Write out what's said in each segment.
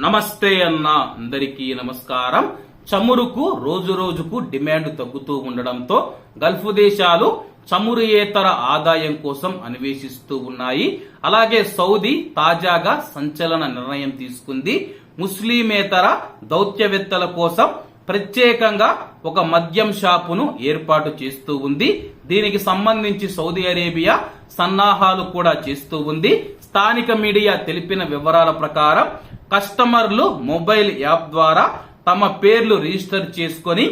నమస్తే అన్న అందరికీ నమస్కారం. చమురుకు రోజు రోజుకు డిమాండ్ తగ్గుతూ ఉండడంతో గల్ఫ్ దేశాలు చమురుయేతర ఆదాయం కోసం అన్వేషిస్తూ ఉన్నాయి. అలాగే సౌదీ తాజాగా సంచలన నిర్ణయం తీసుకుంది. ముస్లిమేతర దౌత్యవేత్తల కోసం ప్రత్యేకంగా ఒక మద్యం షాపును ఏర్పాటు చేస్తూ ఉంది. దీనికి సంబంధించి సౌదీ అరేబియా సన్నాహాలు కూడా చేస్తూ ఉంది. స్థానిక మీడియా తెలిపిన వివరాల ప్రకారం కస్టమర్లు మొబైల్ యాప్ ద్వారా తమ పేర్లు రిజిస్టర్ చేసుకొని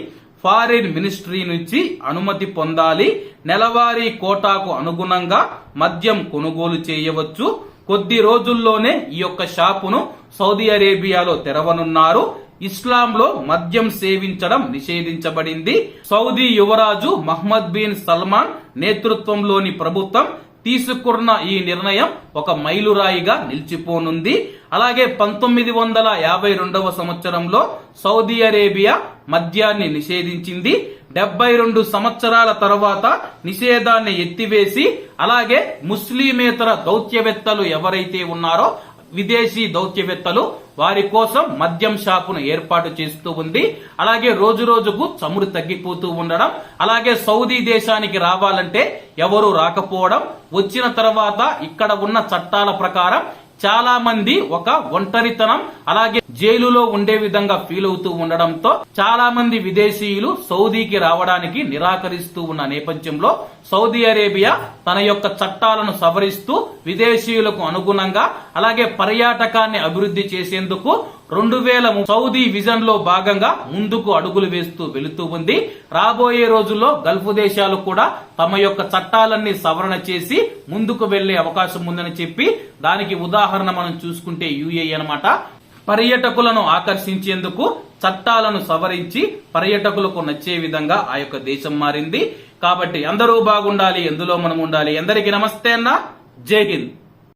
ఫారిన్ మినిస్ట్రీ నుంచి అనుమతి పొందాలి. నెలవారీ కోటాకు అనుగుణంగా మద్యం కొనుగోలు చేయవచ్చు. కొద్ది రోజుల్లోనే ఈ యొక్క షాపును సౌదీ అరేబియాలో తెరవనున్నారు. ఇస్లాంలో మద్యం సేవించడం నిషేధించబడింది. సౌదీ యువరాజు మహ్మద్ బిన్ సల్మాన్ నేతృత్వంలోని ప్రభుత్వం తీసుకున్న ఈ నిర్ణయం ఒక మైలురాయిగా నిలిచిపోనుంది. అలాగే పంతొమ్మిది వందల యాభై రెండవ సంవత్సరంలో సౌదీ అరేబియా మద్యాన్ని నిషేధించింది. డెబ్బై రెండు సంవత్సరాల తర్వాత నిషేధాన్ని ఎత్తివేసి అలాగే ముస్లిమేతర దౌత్యవేత్తలు ఎవరైతే ఉన్నారో విదేశీ దౌత్యవేత్తలు వారి కోసం మద్యం షాపును ఏర్పాటు చేస్తూ ఉంది. అలాగే రోజు రోజుకు చమురు తగ్గిపోతూ ఉండడం అలాగే సౌదీ దేశానికి రావాలంటే ఎవరు రాకపోవడం వచ్చిన తర్వాత ఇక్కడ ఉన్న చట్టాల ప్రకారం చాలా మంది ఒక ఒంటరితనం అలాగే జైలులో ఉండే విధంగా ఫీల్ అవుతూ ఉండడంతో చాలా మంది విదేశీయులు సౌదీకి రావడానికి నిరాకరిస్తూ ఉన్న నేపథ్యంలో సౌదీ అరేబియా తన యొక్క చట్టాలను సవరిస్తూ విదేశీయులకు అనుగుణంగా అలాగే పర్యాటకాన్ని అభివృద్ధి చేసేందుకు రెండు వేల సౌదీ విజన్లో భాగంగా ముందుకు అడుగులు వేస్తూ వెళుతూ ఉంది. రాబోయే రోజుల్లో గల్ఫ్ దేశాలు కూడా తమ యొక్క చట్టాలన్నీ సవరణ చేసి ముందుకు వెళ్ళే అవకాశం ఉందని చెప్పి దానికి ఉదాహరణ మనం చూసుకుంటే యుఏ అన్నమాట. పర్యటకులను ఆకర్షించేందుకు చట్టాలను సవరించి పర్యటకులకు నచ్చే విధంగా ఆ యొక్క దేశం మారింది. కాబట్టి అందరూ బాగుండాలి ఎందులో మనం ఉండాలి ఎందరికీ నమస్తే అన్న. జై హింద్.